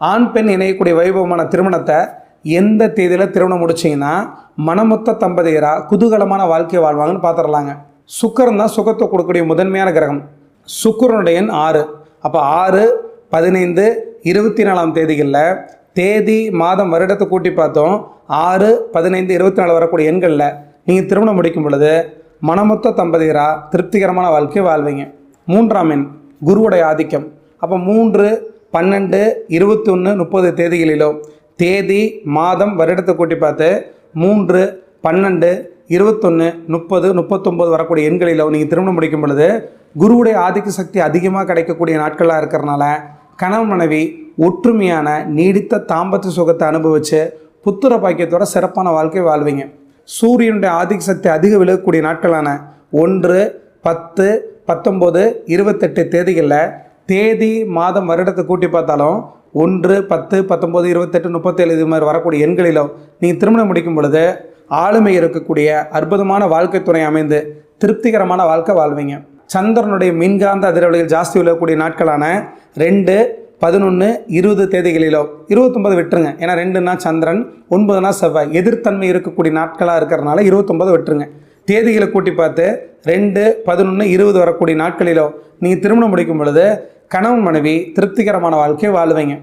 ஆண் பெண் இணையக்கூடிய வைபவமான திருமணத்தை எந்த தேதியில் திருமணம் முடிச்சிங்கன்னா மனமொத்த தம்பதியராக குதூகலமான வாழ்க்கையை வாழ்வாங்கன்னு பார்த்துடலாங்க சுக்கரன் தான் சுகத்தை கொடுக்கக்கூடிய முதன்மையான கிரகம். சுக்கரனுடைய எண் ஆறு. அப்போ ஆறு பதினைந்து இருபத்தி நாலாம் தேதிகளில் தேதி மாதம் வருடத்தை கூட்டி பார்த்தோம். ஆறு பதினைந்து இருபத்தி நாலு வரக்கூடிய எண்களில் நீங்கள் திருமணம் முடிக்கும் பொழுது மனமொத்த தம்பதியராக திருப்திகரமான வாழ்க்கையை வாழ்வீங்க. மூன்றாம் எண் குருவுடைய ஆதிக்கம். அப்போ மூன்று பன்னெண்டு இருபத்தி ஒன்று முப்பது தேதிகளிலோ தேதி மாதம் வருடத்தை கூட்டி பார்த்து மூன்று பன்னெண்டு இருபத்தொன்று முப்பது முப்பத்தொம்போது வரக்கூடிய எண்களிலோ நீங்கள் திருமணம் முடிக்கும் பொழுது குருவுடைய ஆதிக்க சக்தி அதிகமாக கிடைக்கக்கூடிய நாட்களாக இருக்கிறனால கணவன் மனைவி ஒற்றுமையான நீடித்த தாம்பத்திய சுகத்தை அனுபவித்து புத்துர பாக்கியத்தோட சிறப்பான வாழ்க்கை வாழ்வீங்க. சூரியனுடைய ஆதிக்க சக்தி அதிக விலகக்கூடிய நாட்களான ஒன்று பத்து பத்தொம்போது இருபத்தெட்டு தேதிகளில் தேதி மாதம் வருடத்தை கூட்டி பார்த்தாலும் ஒன்று பத்து பத்தொம்போது இருபத்தெட்டு முப்பத்தேழு இது மாதிரி வரக்கூடிய எண்களிலும் நீங்கள் திருமணம் முடிக்கும் பொழுது ஆளுமை இருக்கக்கூடிய அற்புதமான வாழ்க்கை துணை அமைந்து திருப்திகரமான வாழ்க்கை வாழ்வீங்க. சந்திரனுடைய மின்காந்த அதிர்வலைகள் ஜாஸ்தி உள்ளக்கூடிய நாட்களான ரெண்டு பதினொன்று இருபது தேதிகளிலோ இருபத்தொம்பது விட்டுருங்க. ஏன்னா ரெண்டுனா சந்திரன் ஒன்பதுனா செவ்வாய். எதிர்த்தன்மை இருக்கக்கூடிய நாட்களாக இருக்கிறனால இருபத்தொம்பது விட்டுருங்க. தேதிகளை கூட்டி பார்த்து ரெண்டு பதினொன்று இருபது வரக்கூடிய நாட்களிலோ நீங்கள் திருமணம் முடிக்கும் பொழுது கணவன் மனைவி திருப்திகரமான வாழ்க்கையை வாழுவீங்க.